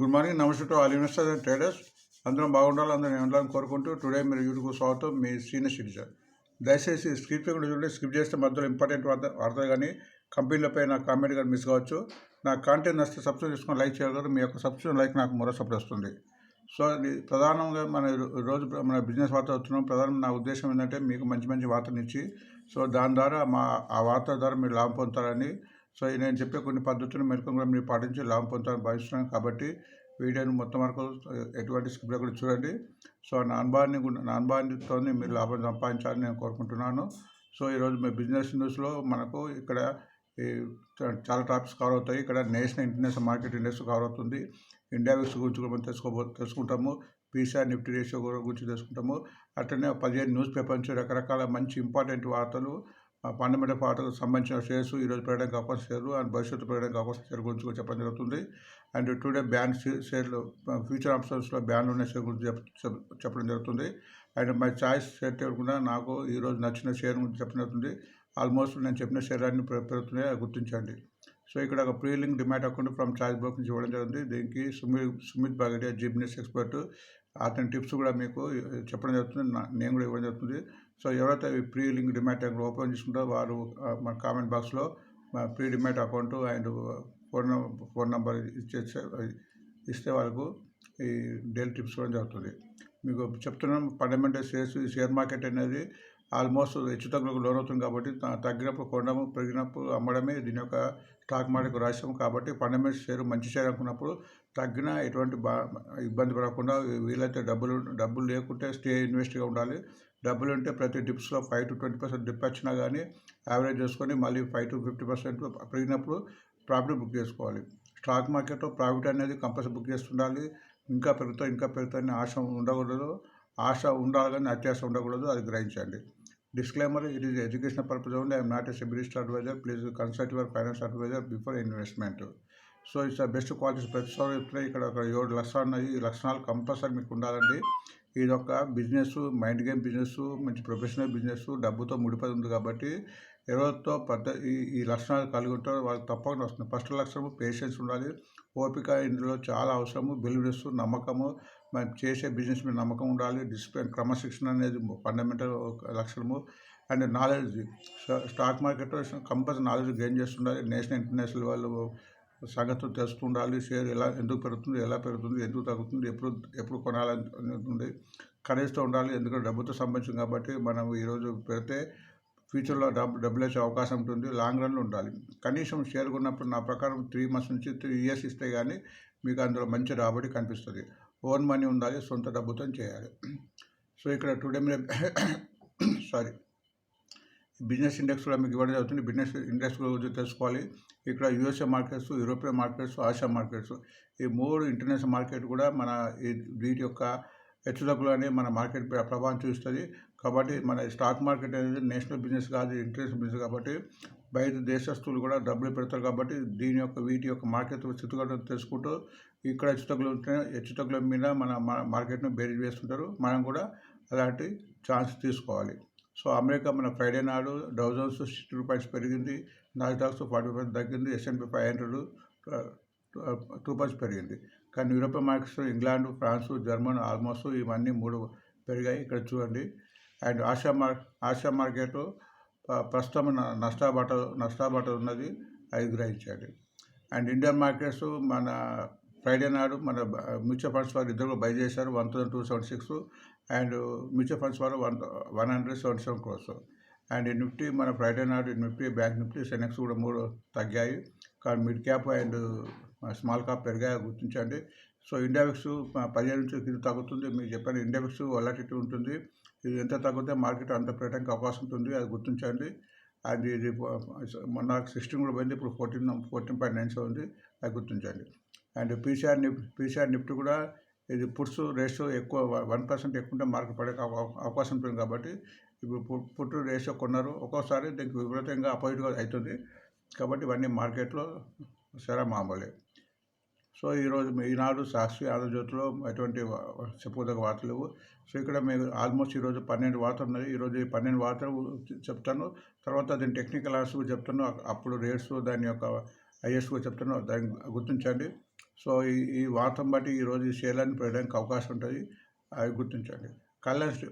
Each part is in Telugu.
గుడ్ మార్నింగ్ నమస్తే ఆల్ ఇన్వెస్టర్స్ అండ్ ట్రేడర్స్. అందరం బాగుండాలి అందరం ఉండాలని కోరుకుంటూ టుడే మీరు యూట్యూబ్ స్వాగతం మీ సీనియర్ సిటిజన్. దయచేసి స్క్రిప్ట్ కూడా చూడండి స్కిప్ చేస్తే మధ్యలో ఇంపార్టెంట్ వార్త వార్తలు కానీ కంపెనీలపై నా కామెంట్ కానీ మిస్ కావచ్చు. నా కాంటెంట్ నచ్చితే సబ్స్క్రైబ్ చేసుకొని లైక్ చేయగలరు మీ యొక్క సబ్స్క్రిప్షన్ లైక్ నాకు మరో సపోర్ట్ వస్తుంది. సో ప్రధానంగా మన రోజు మన బిజినెస్ వార్త వస్తున్నాం. ప్రధానం నా ఉద్దేశం ఏంటంటే మీకు మంచి మంచి వార్తలు ఇచ్చి సో దాని ద్వారా మా ఆ వార్త ద్వారా మీరు లాభం పొందుతారని సో నేను చెప్పే కొన్ని పద్ధతులు మెరుగు కూడా మీరు పాటించి లాభం పొందాలని భావిస్తున్నాను. కాబట్టి వీడియోని మొత్తం వరకు ఎటువంటి స్క్రిప్ట్ కూడా చూడండి. సో నా అనుభవాన్ని నా అనుభవానితో మీరు లాభం సంపాదించాలని నేను కోరుకుంటున్నాను. సో ఈరోజు మీ బిజినెస్ న్యూస్లో మనకు ఇక్కడ చాలా టాపిక్స్ కవర్ అవుతాయి. ఇక్కడ national international market index cover అవుతుంది. ఇండియా విక్స్ గురించి కూడా మనం తెలుసుకోబో తెలుసుకుంటాము. పీసీఆర్ నిఫ్టీ రేషియో గురించి తెలుసుకుంటాము. అట్లనే పదిహేను న్యూస్ పేపర్ నుంచి రకరకాల మంచి ఇంపార్టెంట్ వార్తలు ఫండమెంటల్ వార్తలకు సంబంధించిన షేర్స్ ఈరోజు పెరగడానికి అవకాశం షేర్లు అండ్ భవిష్యత్తు పెరగడానికి అవకాశం షేర్ గురించి కూడా చెప్పడం జరుగుతుంది. అండ్ టుడే బ్యాన్ షేర్లు ఫ్యూచర్ ఆప్షన్స్లో బ్యాన్లు ఉన్న షేర్ గురించి చెప్పడం జరుగుతుంది. అండ్ మై చాయిస్ షేర్ కూడా నాకు ఈరోజు నచ్చిన షేర్ గురించి చెప్పడం జరుగుతుంది. ఆల్మోస్ట్ నేను చెప్పిన షేర్ అన్ని పెరుగుతున్నాయి అది గుర్తించండి. సో ఇక్కడ ఒక free link demat account from choice broke నుంచి ఇవ్వడం జరిగింది దీనికి Sumit Sumit Bagadia Zee Business expert. అతని టిప్స్ కూడా మీకు చెప్పడం జరుగుతుంది. నేను కూడా ఇవ్వడం జరుగుతుంది. సో ఎవరైతే free link demat account open చేసుకుంటారో వారు మన కామెంట్ బాక్స్లో free demat account and phone number phone number ఇచ్చే ఇస్తే వాళ్ళకు ఈ డైలీ టిప్స్ కూడా జరుగుతుంది. మీకు చెప్తున్నాం ఫండమెంటల్ షేర్స్ ఈ షేర్ మార్కెట్ అనేది ఆల్మోస్ట్ హెచ్చు తగ్గులకు లోనవుతుంది కాబట్టి తగ్గినప్పుడు కొనడము పెరిగినప్పుడు అమ్మడమే దీని యొక్క స్టాక్ మార్కెట్ రాశాము కాబట్టి ఫండమెంటల్ షేర్ మంచి షేర్ అనుకున్నప్పుడు తగ్గినా ఎటువంటి బా ఇబ్బంది పడకుండా వీలైతే డబ్బులు డబ్బులు లేకుంటే స్టే ఇన్వెస్ట్గా ఉండాలి. డబ్బులు ఉంటే ప్రతి డిప్స్లో five to twenty percent dip వచ్చినా కానీ యావరేజ్ చేసుకొని మళ్ళీ ఫైవ్ టు ఫిఫ్టీ పర్సెంట్ పెరిగినప్పుడు ప్రాఫిట్ బుక్ చేసుకోవాలి. స్టాక్ మార్కెట్లో ప్రాఫిట్ అనేది కంపల్సరీ బుక్ చేస్తుండాలి. ఇంకా పెరుగుతాయి ఇంకా పెరుగుతాయని ఆశ ఉండకూడదు. ఆశ ఉండాలి కానీ అత్యాశ ఉండకూడదు. అది గ్రహించండి. Disclaimer it is education purpose only I'm not a SEBI listed advisor. Please consult your finance advisor before investment. So it's best qualities ప్రతిసారి చెప్తున్నాయి ఇక్కడ ఒక ఏడు లక్షణాలు ఉన్నాయి. ఈ లక్షణాలు కంపల్సరీ మీకు ఉండాలండి. ఇది ఒక బిజినెస్ మైండ్ గేమ్ బిజినెస్ మంచి ప్రొఫెషనల్ బిజినెస్ డబ్బుతో ముడిపడి ఉంది కాబట్టి ఎవరితో పెద్ద ఈ ఈ లక్షణాలు కలిగి ఉంటారో వాళ్ళకి తప్పకుండా వస్తుంది ఫస్ట్ లక్షణము పేషెన్స్ ఉండాలి. ఓపిక ఇందులో చాలా అవసరము బిలీవ్నెస్ నమ్మకము మనం చేసే బిజినెస్ మీద నమ్మకం ఉండాలి. డిసిప్లిన్ క్రమశిక్షణ అనేది ఫండమెంటల్ లక్షణము. అండ్ నాలెడ్జ్ స్టాక్ మార్కెట్లో కంపల్సరీ నాలెడ్జ్ గెయిన్ చేస్తుండాలి. నేషనల్ ఇంటర్నేషనల్ వాళ్ళు సంగతులు తెలుస్తుండాలి షేర్ ఎలా ఎందుకు పెరుగుతుంది ఎలా పెరుగుతుంది ఎందుకు తగ్గుతుంది ఎప్పుడు ఎప్పుడు కొనాలని ఉంది కనీసం ఉండాలి ఎందుకంటే డబ్బుతో సంబంధించింది కాబట్టి మనం ఈరోజు పెడితే ఫ్యూచర్లో డబ్బు డబ్బులు వేసే అవకాశం ఉంటుంది లాంగ్ రన్లో ఉండాలి. కనీసం షేర్ కొన్నప్పుడు నా ప్రకారం త్రీ మంత్స్ నుంచి త్రీ ఇయర్స్ ఇస్తే కానీ మీకు అందులో మంచి రాబడి కనిపిస్తుంది. ఓన్ మనీ ఉండాలి సొంత డబ్బుతో చేయాలి. సో ఇక్కడ టుడే మీరు సారీ. బిజినెస్ ఇండెక్స్ కూడా మీకు ఇవ్వడం జరుగుతుంది. బిజినెస్ ఇండెక్స్ గురించి తెలుసుకోవాలి. ఇక్కడ USA markets European markets Asia markets ఈ మూడు ఇంటర్నేషనల్ మార్కెట్ కూడా మన ఈ వీటి యొక్క హెచ్చుతగ్గులు మన మార్కెట్ ప్రభావం చూస్తుంది కాబట్టి మన స్టాక్ మార్కెట్ అనేది నేషనల్ బిజినెస్ కాదు ఇంటర్నేషనల్ బిజినెస్ కాబట్టి బయట దేశస్తులు కూడా డబ్బులు పెడతారు కాబట్టి దీని యొక్క వీటి యొక్క మార్కెట్ స్థితిగతులు తెలుసుకుంటూ ఇక్కడ హెచ్చుతగ్గులు ఉంటే హెచ్చుతగ్గుల మీద మన మా- మార్కెట్ను బేరీ చేస్తుంటారు మనం కూడా అలాంటి ఛాన్స్ తీసుకోవాలి. సో అమెరికా మన ఫ్రైడే నాడు డౌజన్స్ సిక్స్టీ పాయింట్స్ పెరిగింది నాస్డాక్స్ ఫార్టీ పాయింట్స్ తగ్గింది S and P five hundred two points పెరిగింది. కానీ European markets England France German almost ఇవన్నీ మూడు పెరిగాయి ఇక్కడ చూడండి. అండ్ ఆసియా మార్ ఆసియా మార్కెట్ ప్రస్తుతం న- నష్టాబాట నష్టాబాట ఉన్నది అది గ్రహించండి అండ్ ఇండియన్ మార్కెట్స్ మన ఫ్రైడే నాడు మన మ్యూచువల్ ఫండ్స్ వారు ఇద్దరు బై చేశారు one thousand two seventy six and mutual funds వాళ్ళు one one hundred seventy seven crores and ఈ నిఫ్టీ మన ఫ్రైడే నాడు నిఫ్టీ బ్యాంక్ నిఫ్టీ సెనెక్స్ కూడా మూడు తగ్గాయి. కానీ mid cap and small cap పెరిగాయి గుర్తించండి. సో ఇండెక్స్ పదిహేను నుంచి కింద తగ్గుతుంది. మీరు చెప్పాను ఇండెక్స్ విక్స్ వలాటిటీ ఉంటుంది. ఇది ఎంత తగ్గితే మార్కెట్ అంత పెట్టడానికి అవకాశం ఉంటుంది. అది గుర్తించండి. అది ఇది మొన్న సిక్స్టీన్ కూడా పోయింది. ఇప్పుడు ఫోర్టీన్ ఫోర్టీన్ పాయింట్ నైన్ ఉంది. అది గుర్తించండి. And PCR Nifty PCR Nifty కూడా ఇది పుట్స్ రేషియో ఎక్కువ వన్ పర్సెంట్ ఎక్కువ ఉంటే మార్కెట్ పడే అవకాశం ఉంటుంది కాబట్టి ఇప్పుడు పుట్టు రేషియో కొన్నారు. ఒక్కోసారి దీనికి విపరీతంగా అపోజిట్గా అవుతుంది కాబట్టి ఇవన్నీ మార్కెట్లో సరే మామూలే. సో ఈరోజు ఈనాడు సాక్షి ఆంధ్రజ్యోతిలో ఎటువంటి చెప్పుకోదగ్గ వార్తలు లేవు. సో ఇక్కడ మేము ఆల్మోస్ట్ ఈరోజు పన్నెండు వార్తలు ఉన్నాయి. ఈరోజు ఈ పన్నెండు వార్తలు చెప్తాను. తర్వాత దీని టెక్నికల్ ఆర్ట్స్ చెప్తాను. అప్పుడు రేట్స్ దాని యొక్క ఐఎస్ కూడా చెప్తాను. దాన్ని గుర్తించండి. సో ఈ ఈ వార్తను బట్టి ఈరోజు ఈ షేర్లను పెట్టడానికి అవకాశం ఉంటుంది. అవి గుర్తించండి. కళ్యాణ్ స్టీ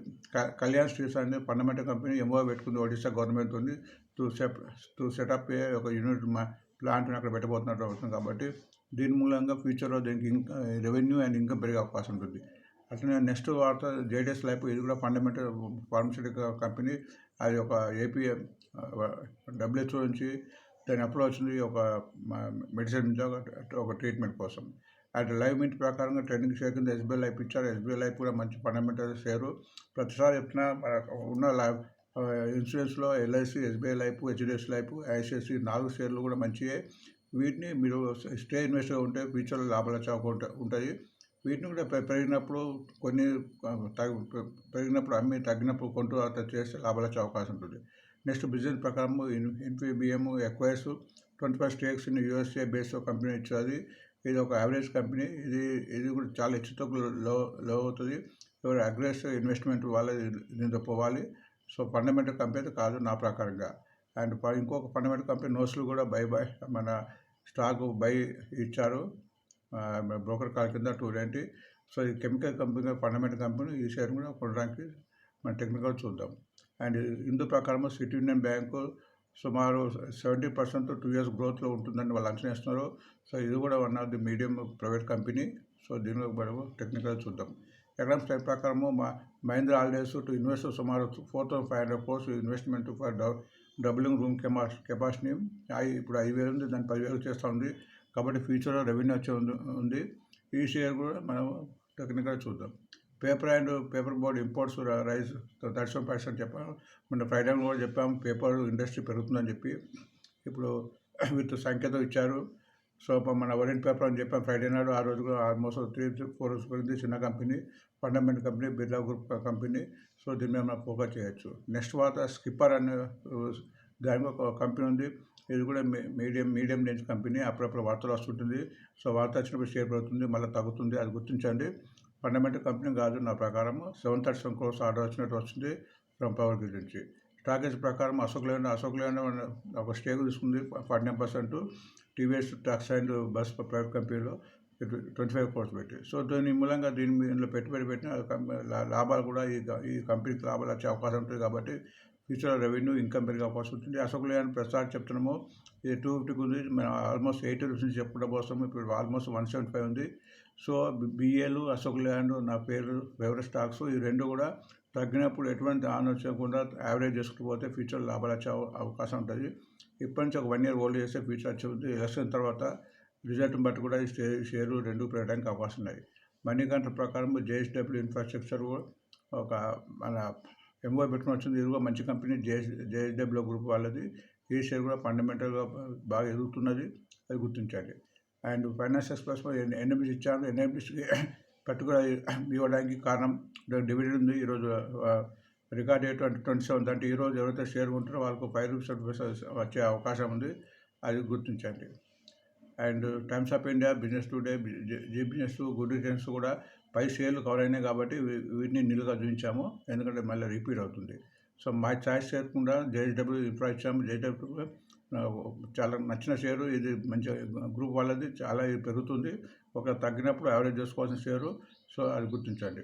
కళ్యాణ్ స్టీల్స్ అనేది ఫండమెంటల్ కంపెనీ ఎంఓ పెట్టుకుంది ఒడిశా గవర్నమెంట్ ఉంది. To set to setup a ఒక యూనిట్ మా ప్లాంట్ని అక్కడ పెట్టబోతున్నట్టు అవుతుంది కాబట్టి దీని మూలంగా ఫ్యూచర్లో దీనికి ఇంకా రెవెన్యూ అండ్ ఇన్కమ్ పెరిగే అవకాశం ఉంటుంది. అట్లనే నెక్స్ట్ వార్త జేడిఎస్ లైఫ్ ఇది కూడా ఫండమెంటల్ ఫార్మసిటికల్ కంపెనీ అది ఒక ఏపీ డబ్ల్యూహెచ్ఓ నుంచి దాని అప్రోచ్ వచ్చింది ఒక మెడిసిన్ ఒక- ట్రీట్మెంట్ కోసం. అట్ లైవ్ మీట్ ప్రకారంగా ట్రైనింగ్ షేర్ కింద ఎస్బీఐ లైఫ్ ఇచ్చారు. ఎస్బీఐ లైఫ్ కూడా మంచి ఫండమెంటల్ షేరు. ప్రతిసారి చెప్తున్నా ఉన్న లైఫ్ ఇన్సూరెన్స్లో LIC SBI life HDFC life ICICI నాలుగు షేర్లు కూడా మంచివే వీటిని మీరు స్టే ఇన్వెస్ట్గా ఉంటే ఫ్యూచర్లో లాభాలు వచ్చే ఉంటాయి. వీటిని కూడా పెరిగినప్పుడు కొన్ని పెరిగినప్పుడు అమ్మి తగ్గినప్పుడు కొంటూ అట్లా చేస్తే లాభాలు వచ్చే అవకాశం ఉంటుంది. నెక్స్ట్ బిజినెస్ ప్రకారం Infibeam acquires twenty five stakes in USA base company ఇచ్చేది. ఇది ఒక యావరేజ్ కంపెనీ. ఇది ఇది కూడా చాలా హెచ్చుతో లో లో అవుతుంది. ఎవరు అగ్రెసివ్ ఇన్వెస్ట్మెంట్ వాళ్ళే దీంతో పోవాలి. సో ఫండమెంటల్ కంపెనీ అయితే కాదు నా ప్రకారంగా. అండ్ ప- ఇంకొక ఫండమెంటల్ కంపెనీ నోస్లు కూడా బై బై మన స్టాక్ బై ఇచ్చారు. బ్రోకర్ కాల్ కింద టూ నైంటీ. సో ఈ కెమికల్ కంపెనీ ఫండమెంటల్ కంపెనీ ఈ షేర్ కూడా కొనడానికి మన టెక్నికల్ చూద్దాం. అండ్ ఇందు ప్రకారం సిటీ యూనియన్ బ్యాంకు సుమారు సెవెంటీ పర్సెంట్ టూ ఇయర్స్ గ్రోత్లో ఉంటుందని వాళ్ళు అంచనా సో ఇది కూడా one of the medium private company. So దీనిలో మనము టెక్నికల్ చూద్దాం. ఎకనామిక్స్ టైప్ ప్రకారము మా మహేంద్ర హాలిడేస్ టు ఇన్వెస్ట్ సుమారు four thousand five hundred course investment for doubling room కెమా capacity. ఇప్పుడు ఐదు వేలు ఉంది దాన్ని పదివేలు చేస్తూ ఉంది. కాబట్టి ఫ్యూచర్లో రెవెన్యూ వచ్చే ఉంది ఉంది. ఈ షేర్ కూడా మనం టెక్నికల్ చూద్దాం. Paper and paper board imports rise thirty seven percent చెప్పాము మొన్న ఫ్రైడే కూడా చెప్పాము పేపర్ ఇండస్ట్రీ పెరుగుతుందని చెప్పి. ఇప్పుడు విత్ సంఖ్యతో ఇచ్చారు. సో మన వరెంట్ పేపర్ అని చెప్పాం ఫ్రైడే నాడు ఆ రోజు కూడా ఆల్మోస్ట్ త్రీ ఫోర్ రోజు పెరిగింది చిన్న company fundamental company Birla group company. So దీని మీద మనం ఫోకస్ చేయొచ్చు. నెక్స్ట్ వార్త స్కిప్పర్ అనే దానికి ఒక కంపెనీ ఉంది. ఇది కూడా మీడియం మీడియం రేంజ్ కంపెనీ అప్పుడప్పుడు వార్తలు వస్తుంటుంది. సో వార్త వచ్చినప్పుడు షేర్ అవుతుంది మళ్ళీ తగ్గుతుంది అది గుర్తించండి. ఫండమెంటల్ కంపెనీ కాదు నా ప్రకారం seven thirty seven crores order వచ్చినట్టు వచ్చింది ఫ్రమ్ పవర్ గ్రిడ్ నుంచి. స్టాకేజ్ ప్రకారం అశోక్ లేండ్ అశోక్ లేండ్ ఒక స్టేక్ తీసుకుంది forty nine percent. TVS tax and bus private కంపెనీలో ట్వంటీ ఫైవ్ క్రోర్స్ పెట్టి. సో దీని మూలంగా దీని దీనిలో పెట్టుబడి పెట్టిన కంపెనీ లా- లాభాలు కూడా ఈ ఈ కంపెనీకి లాభాలు వచ్చే అవకాశం ఉంటుంది కాబట్టి ఫ్యూచర్ రెవెన్యూ ఇన్కమ్ పెరిగే అవకాశం ఉంటుంది. అశోక్ లేని ప్రసాద్ చెప్తున్నాము. ఇది టూ ఫిఫ్టీకి ఉంది. మనం ఆల్మోస్ట్ ఎయిటీ రూపీస్ నుంచి చెప్పుకుంటూ పోస్తాము. ఇప్పుడు ఆల్మోస్ట్ వన్ సెవెంటీ ఫైవ్ ఉంది. సో బిఏలు అశోక్ ల్యాండ్ నా పేరు ఫేవరెట్ స్టాక్స్ ఈ రెండు కూడా తగ్గినప్పుడు ఎటువంటి ఆలోచించకుండా యావరేజ్ చేసుకుంటూ పోతే ఫ్యూచర్ లాభాలు వచ్చే అవకాశం ఉంటుంది. ఇప్పటి నుంచి ఒక వన్ ఇయర్ హోల్డ్ చేస్తే ఫ్యూచర్ వచ్చే ఉంది ఎలక్షన్ తర్వాత రిజల్ట్ని బట్టి కూడా ఈ షేర్ షేరు రెండు పెరగడానికి అవకాశం ఉన్నాయి మనీ కంట్రోల్ ప్రకారం జేఎస్డబ్ల్యూ ఇన్ఫ్రాస్ట్రక్చర్ ఒక మన ఎంఓ పెట్టుకుని వచ్చింది. ఇది కూడా మంచి కంపెనీ జేఎస్ జేఎస్డబ్ల్యూ గ్రూప్ వాళ్ళది. ఈ షేర్ కూడా ఫండమెంటల్గా బాగా ఎదుగుతున్నది. అది గుర్తించాలి అండ్ ఫైనాన్షియల్ ప్లస్ ఎన్ఎంబిస్ ఇచ్చాము ఎన్ఎంబిస్కి పర్టికులర్ ఇవ్వడానికి కారణం డివిడెండ్ ఉంది. ఈరోజు record date twenty twenty seventh. అంటే ఈరోజు ఎవరైతే షేర్ ఉంటారో వాళ్ళకు ఫైవ్ రూపీస్ వచ్చే అవకాశం ఉంది. అది గుర్తించండి. And Times of India Business Today Zee Business good returns కూడా పై షేర్లు కవర్ అయినాయి కాబట్టి వీటిని నిలుగా చూపించాము. ఎందుకంటే మళ్ళీ రిపీట్ అవుతుంది. సో మా ఛాయిస్ చేయకుండా జేహెచ్డబ్ల్యూ ఇన్ఫ్రా ఇచ్చాము. జేహెచ్డబ్ల్యూ చాలా నచ్చిన షేరు. ఇది మంచి గ్రూప్ వాళ్ళది. చాలా ఇది పెరుగుతుంది. ఒక తగ్గినప్పుడు యావరేజ్ చేసుకోవాల్సిన షేరు. సో అది గుర్తించండి.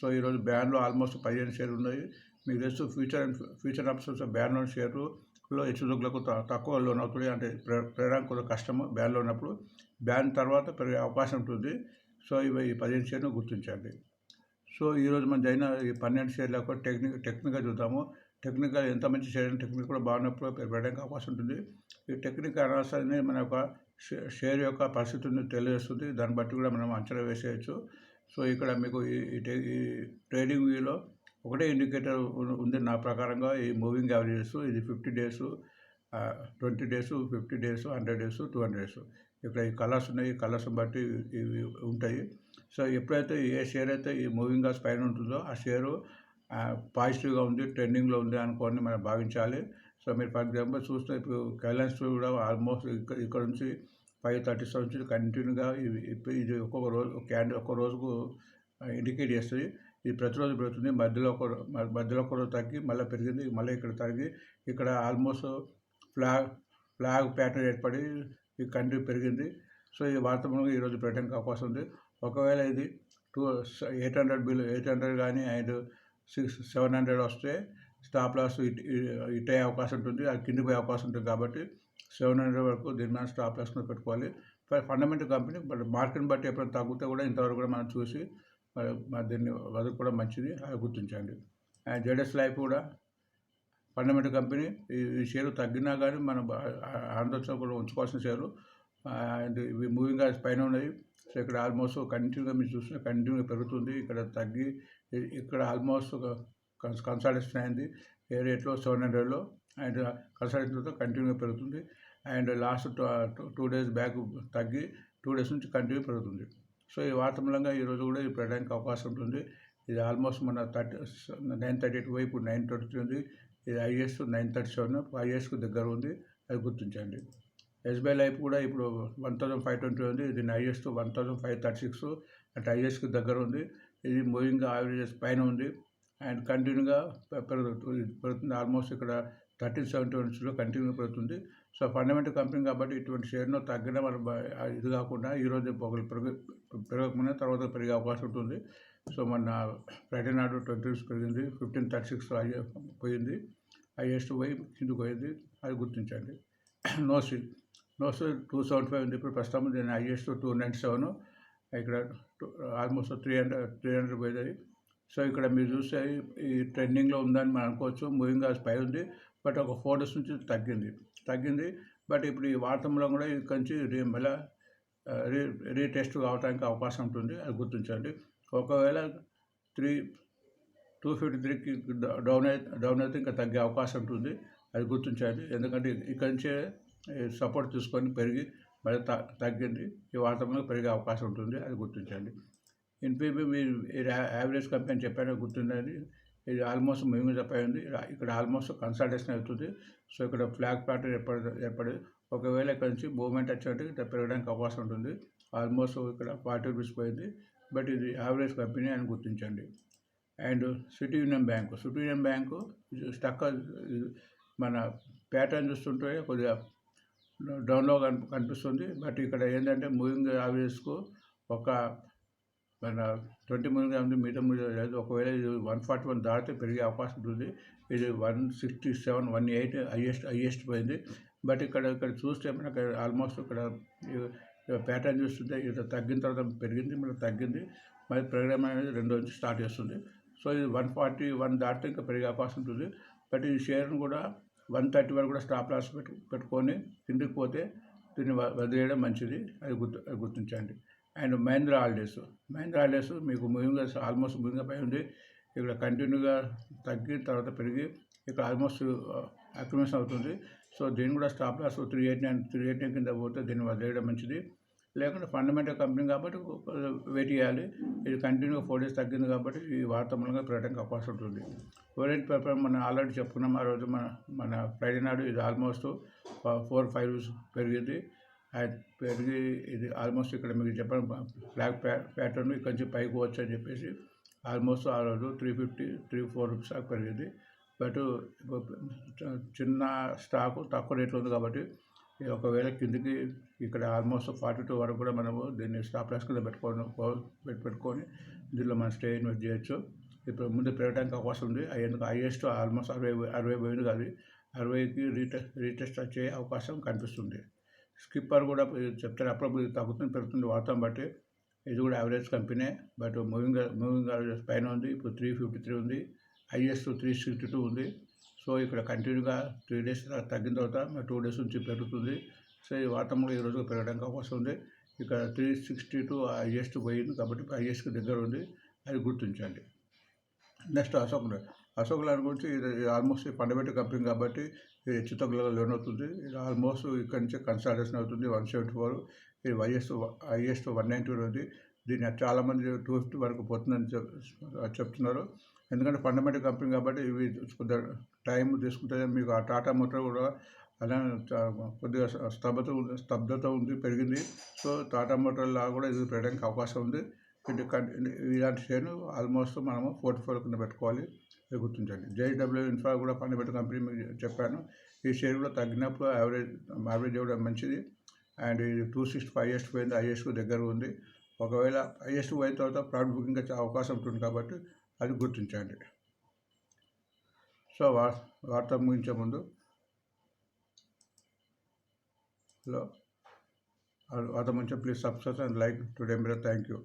సో ఈరోజు బ్యాన్లో ఆల్మోస్ట్ పదిహేను షేర్లు ఉన్నాయి. మీకు తెలుసు ఫ్యూచర్ అండ్ ఫ్యూచర్ ఆప్షన్స్ బ్యాన్లో షేరులో హెచ్చుదగ్గులకు తక్కువ లోన్ అవుతుంది. అంటే ప్రే- కొంచెం కష్టము బ్యాన్లో ఉన్నప్పుడు. బ్యాన్ తర్వాత పెరిగే అవకాశం ఉంటుంది. సో ఇవి ఈ పదిహేను షేర్ను గుర్తించండి. సో ఈరోజు మన జరిగిన ఈ పన్నెండు షేర్లు కూడా టెక్నిక్ టెక్నిక్గా చూద్దాము. టెక్నికల్ ఎంత మంచి షేర్ టెక్నిక్ కూడా బాగున్నప్పుడు పెరగడానికి అవకాశం ఉంటుంది. ఈ టెక్నిక్ అనాలిసిస్ అనేది మన యొక్క షేర్ యొక్క పరిస్థితిని తెలియజేస్తుంది. దాన్ని బట్టి కూడా మనం అంచనా వేసేయచ్చు. సో ఇక్కడ మీకు ఈ ఈ ట్రేడింగ్ వ్యూలో ఒకటే ఇండికేటర్ ఉంది నా ప్రకారంగా. ఈ మూవింగ్ యావరేజెస్ ఇది fifty days twenty days fifty days hundred days two hundred days. ఇక్కడ ఈ కలర్స్ ఉన్నాయి. ఈ కలర్స్ బట్టి ఇవి ఉంటాయి. సో ఎప్పుడైతే ఏ షేర్ అయితే ఈ మూవింగ్గా పైన ఉంటుందో ఆ షేరు పాజిటివ్గా ఉంది ట్రెండింగ్లో ఉంది అనుకోని మనం భావించాలి. సో మీరు ఫర్ ఎగ్జాంపుల్ చూస్తే ఇప్పుడు కైలాన్స్ కూడా ఆల్మోస్ట్ ఇక్కడ ఇక్కడ నుంచి ఫైవ్ థర్టీ సెవెన్ నుంచి కంటిన్యూగా ఇది ఒక్కొక్క రోజు క్యాండిల్ ఒక్క రోజుకు ఇండికేట్ చేస్తుంది. ఇది ప్రతిరోజు పెరుగుతుంది మధ్యలో ఒక మధ్యలో ఒక రోజు తగ్గి మళ్ళీ పెరిగింది మళ్ళీ ఇక్కడ తగ్గి ఇక్కడ ఆల్మోస్ట్ ఫ్లాగ్ ఫ్లాగ్ ప్యాటర్న్ ఏర్పడి ఈ కంటిన్యూ పెరిగింది. సో ఈ వార్త ఈరోజు పెట్టడానికి అవకాశం ఉంది. ఒకవేళ ఇది two eight hundred bill eight hundred కానీ అండ్ సిక్స్ సెవెన్ హండ్రెడ్ వస్తే స్టాప్ లాస్ ఇట్ ఇట్ అయ్యే అవకాశం ఉంటుంది అది కింది పోయే అవకాశం ఉంటుంది కాబట్టి సెవెన్ హండ్రెడ్ వరకు దీని మీద స్టాప్ లాస్ పెట్టుకోవాలి. ఫండమెంటల్ కంపెనీ బట్ మార్కెట్ని బట్టి ఎప్పుడైనా తగ్గితే కూడా ఇంతవరకు కూడా మనం చూసి దీన్ని మరి దీన్ని వదులుకోవడం మంచిది అది గుర్తించండి. అండ్ జెడెస్ లైఫ్ కూడా ఫండమెంటల్ కంపెనీ ఈ షేర్ షేరు తగ్గినా కానీ మనం ఆంధ్రప్రదేశ్లో కూడా ఉంచుకోవాల్సిన షేరు. అండ్ ఇవి మూవింగ్ ఆర్స్ పైన ఉన్నాయి. సో ఇక్కడ ఆల్మోస్ట్ కంటిన్యూగా మీరు చూస్తున్న కంటిన్యూగా పెరుగుతుంది. ఇక్కడ తగ్గి ఇక్కడ ఆల్మోస్ట్ కన్సల్టేషన్ అయింది. ఏ రేట్లో సెవెన్ హండ్రెడ్లో అండ్ కన్సల్టేషన్తో కంటిన్యూగా పెరుగుతుంది. And last two days back తగ్గి టూ డేస్ నుంచి కంటిన్యూ పెరుగుతుంది. సో ఈ వార్త మూలంగా ఈరోజు కూడా ఇది పెట్టడానికి అవకాశం ఉంటుంది. ఇది ఆల్మోస్ట్ మన థర్టీ నైన్ థర్టీ ఎయిట్ వైపు నైన్ ట్వంటీ త్రీ ఉంది. ఇది ఐఎస్ నైన్ థర్టీ సెవెన్ ఐఎస్కు దగ్గర ఉంది. అది గుర్తించండి. ఎస్బీఐ లైఫ్ కూడా ఇప్పుడు వన్ థౌసండ్ ఫైవ్ ట్వంటీ ఉంది. దీని highest one thousand five thirty six. అంటే హైయెస్ట్కి దగ్గర ఉంది. ఇది మూవింగ్ యావరేజెస్ పైన ఉంది. అండ్ కంటిన్యూగా పెరుగుతుంది పెరుగుతుంది. ఆల్మోస్ట్ ఇక్కడ థర్టీన్ సెవెంటీ వన్స్లో కంటిన్యూ పెరుగుతుంది. సో ఫండమెంటల్ కంపెనీ కాబట్టి ఇటువంటి షేర్ను తగ్గిన మన ఇది కాకుండా ఈరోజు ఒకరు పెరుగు పెరగకుండా తర్వాత పెరిగే అవకాశం ఉంటుంది. సో మన ఫ్రైడే నాడు ట్వంటీ రూపీస్ పెరిగింది. ఫిఫ్టీన్ థర్టీ సిక్స్ పోయింది. హైయెస్ట్ పోయి కిందకు పోయింది. అది గుర్తించండి. నో నోసిల్ టూ సెవెంటీ ఫైవ్ ఉంది. ఇప్పుడు ప్రస్తుతం దీన్ని హైయెస్ట్ టూ నైంటీ సెవెన్ ఇక్కడ almost three hundred three hundred పోయింది. సో ఇక్కడ మీరు చూస్తే ఈ ట్రెండింగ్లో ఉందని మనం అనుకోవచ్చు. మూవింగ్గా పై ఉంది. బట్ ఒక ఫోర్ డేస్ నుంచి తగ్గింది. తగ్గింది. బట్ ఇప్పుడు ఈ వార్తంలో కూడా ఇక్కడి నుంచి రీ మళ్ళీ రీ రీటెస్ట్ కావడానికి అవకాశం ఉంటుంది. అది గుర్తించండి. ఒకవేళ త్రీ టూ ఫిఫ్టీ త్రీకి డౌన్ అయితే డౌన్ అయితే ఇంకా తగ్గే అవకాశం ఉంటుంది. అది గుర్తించండి. ఎందుకంటే ఇక్కడి నుంచే సపోర్ట్ తీసుకొని పెరిగి మళ్ళీ త తగ్గింది. ఈ వాతావరణంలో పెరిగే అవకాశం ఉంటుంది. అది గుర్తించండి. ఇన్ఫీబీ మీరు ఇది యావరేజ్ కంపెనీ అని చెప్పాను గుర్తుందండి. ఇది ఆల్మోస్ట్ మేము చెప్పి ఉంది. ఇక్కడ ఆల్మోస్ట్ కన్సల్టేషన్ అవుతుంది. సో ఇక్కడ ఫ్లాగ్ ప్యాటర్న్ ఏర్పడి ఏర్పడి ఒకవేళ ఇక్కడ నుంచి మూవ్మెంట్ వచ్చేట్టు ఇక్కడ పెరగడానికి అవకాశం ఉంటుంది. ఆల్మోస్ట్ ఇక్కడ ఫార్టీ రూపీస్ పోయింది. బట్ ఇది యావరేజ్ కంపెనీ అని గుర్తించండి. And City Union Bank City Union Bank stuck మన ప్యాటర్న్ చూస్తుంటే కొద్దిగా డౌన్లో కనిపిస్తుంది. బట్ ఇక్కడ ఏంటంటే మూవింగ్ యావరేజ్కు ఒక మన ట్వంటీ మూవింగ్ ఉంది మిగతా మూవింగ్ లేదు. ఒకవేళ ఇది వన్ ఫార్టీ వన్ దాటితే పెరిగే అవకాశం ఉంటుంది ఇది one sixty seven one eight highest highest పోయింది. బట్ ఇక్కడ ఇక్కడ చూస్తే మనకు ఆల్మోస్ట్ ఇక్కడ ప్యాటర్న్ చూస్తుంటే ఇది తగ్గిన తర్వాత పెరిగింది మళ్ళీ తగ్గింది. మరి పెరగడం అనేది రెండు నుంచి స్టార్ట్ చేస్తుంది. సో ఇది వన్ ఫార్టీ వన్ దాటితే ఇంకా పెరిగే అవకాశం ఉంటుంది. బట్ ఈ షేర్ను కూడా వన్ థర్టీ వరకు కూడా స్టాప్ లాస్ పెట్టు పెట్టుకొని కిందికి పోతే దీన్ని వదిలేయడం మంచిది. అది గుర్తు అది గుర్తించండి. And Mahindra Holidays. Mahindra Holidays మీకు మూవింగ్ ఆల్మోస్ట్ మూవింగ్ పై ఉంది ఇక్కడ కంటిన్యూగా తగ్గి తర్వాత పెరిగి ఇక్కడ ఆల్మోస్ట్ అక్రిమేషన్ అవుతుంది. సో దీన్ని కూడా stop loss three eight nine three eight nine కింద పోతే దీన్ని వదిలేయడం మంచిది. లేకుంటే ఫండమెంటల్ కంపెనీ కాబట్టి వెయిట్ చేయాలి. ఇది కంటిన్యూగా ఫోర్ డేస్ తగ్గింది కాబట్టి ఈ వార్త మూలంగా పెరగడానికి అవకాశం ఉంటుంది. ఓరెంట్ పేపర్ మనం ఆల్రెడీ చెప్పుకున్నాం. ఆ రోజు మన మన ఫ్రైడే నాడు ఇది ఆల్మోస్ట్ ఫోర్ ఫైవ్ పెరిగింది. అది పెరిగి ఇది ఆల్మోస్ట్ ఇక్కడ మీకు చెప్పాను ఫ్లాగ్ ప్యాటర్న్ ఇక్కడ నుంచి పైకి వచ్చు అని చెప్పేసి ఆల్మోస్ట్ ఆ రోజు three fifty three four rupees దాకా పెరిగింది. బట్ చిన్న స్టాకు తక్కువ రేట్లో ఉంది కాబట్టి ఇది ఒకవేళ కిందికి ఇక్కడ ఆల్మోస్ట్ ఫార్టీ టూ వరకు కూడా మనము దీన్ని స్టాప్ లాస్ కింద పెట్టుకొని పెట్టుకొని దీనిలో మనం స్టే ఇన్వెస్ట్ చేయొచ్చు. ఇప్పుడు ముందు పెరగడానికి అవకాశం ఉంది. ఎందుకు? హైయెస్ట్ ఆల్మోస్ట్ అరవై అరవై పోయింది కాదు. అరవైకి రీటెస్ట్ రీటెస్ట్ వచ్చే అవకాశం కనిపిస్తుంది. స్కిప్పర్ కూడా చెప్తారు అప్పుడప్పుడు ఇది తగ్గుతుంది పెరుగుతుంది వాతావరణం బట్టి. ఇది కూడా average company but moving moving average పైన ఉంది. ఇప్పుడు త్రీ ఫిఫ్టీ త్రీ ఉంది. హైయెస్ట్ త్రీ సిక్స్టీ టూ ఉంది. సో ఇక్కడ కంటిన్యూగా త్రీ డేస్ తగ్గిన తర్వాత టూ డేస్ నుంచి పెరుగుతుంది. సో ఈ వాటములు ఈ పెరగడానికి అవకాశం ఉంది. ఇక్కడ త్రీ సిక్స్టీ టూ హైయెస్ట్ పోయింది కాబట్టి హైయెస్ట్కి దగ్గర ఉంది. అది గుర్తించండి. నెక్స్ట్ అశోక్ అశోక్ ల్యాండ్ గురించి ఇది ఆల్మోస్ట్ ఫండమెంటల్ కంపెనీ కాబట్టి ఇది హెచ్చు లోన్ అవుతుంది. ఇది ఆల్మోస్ట్ ఇక్కడ నుంచి కన్సల్టేషన్ అవుతుంది. వన్ సెవెంటీ ఫోర్ ఇది వైఎస్ హైయెస్ట్ వన్ నైంటీ ఉంది. దీన్ని చాలామంది టూ ఫిఫ్టీ వరకు పోతుందని చెప్ చెప్తున్నారు. ఎందుకంటే ఫండమెంటల్ కంపెనీ కాబట్టి ఇవి టైం తీసుకుంటే మీకు ఆ టాటా మోటార్ కూడా అలా కొద్దిగా స్తబ్దత స్తబ్దత ఉంది పెరిగింది. సో టాటా మోటార్లాగా కూడా ఇది పెట్టడానికి అవకాశం ఉంది. ఇలాంటి షేర్ను ఆల్మోస్ట్ మనము పోర్ట్ఫోలియో కింద పెట్టుకోవాలి గుర్తించండి. జేడబ్ల్యూ ఇన్ఫ్రా కూడా పని పెట్టే కంపెనీ మీకు చెప్పాను. ఈ షేర్ కూడా తగ్గినప్పుడు యావరేజ్ యావరేజ్ ఇవ్వడం మంచిది. అండ్ ఇది టూ సిక్స్టీ ఫైవ్ ఇయర్స్ పోయింది హైయెస్ట్ దగ్గర ఉంది. ఒకవేళ హైయెస్ట్ పోయిన తర్వాత ప్రాఫిట్ బుకింగ్ వచ్చే అవకాశం ఉంటుంది కాబట్టి అది గుర్తించండి. సో వార్త ముగించే ముందు హలో అటు కొంచెం please subscribe and like. Today మీరు థ్యాంక్ యూ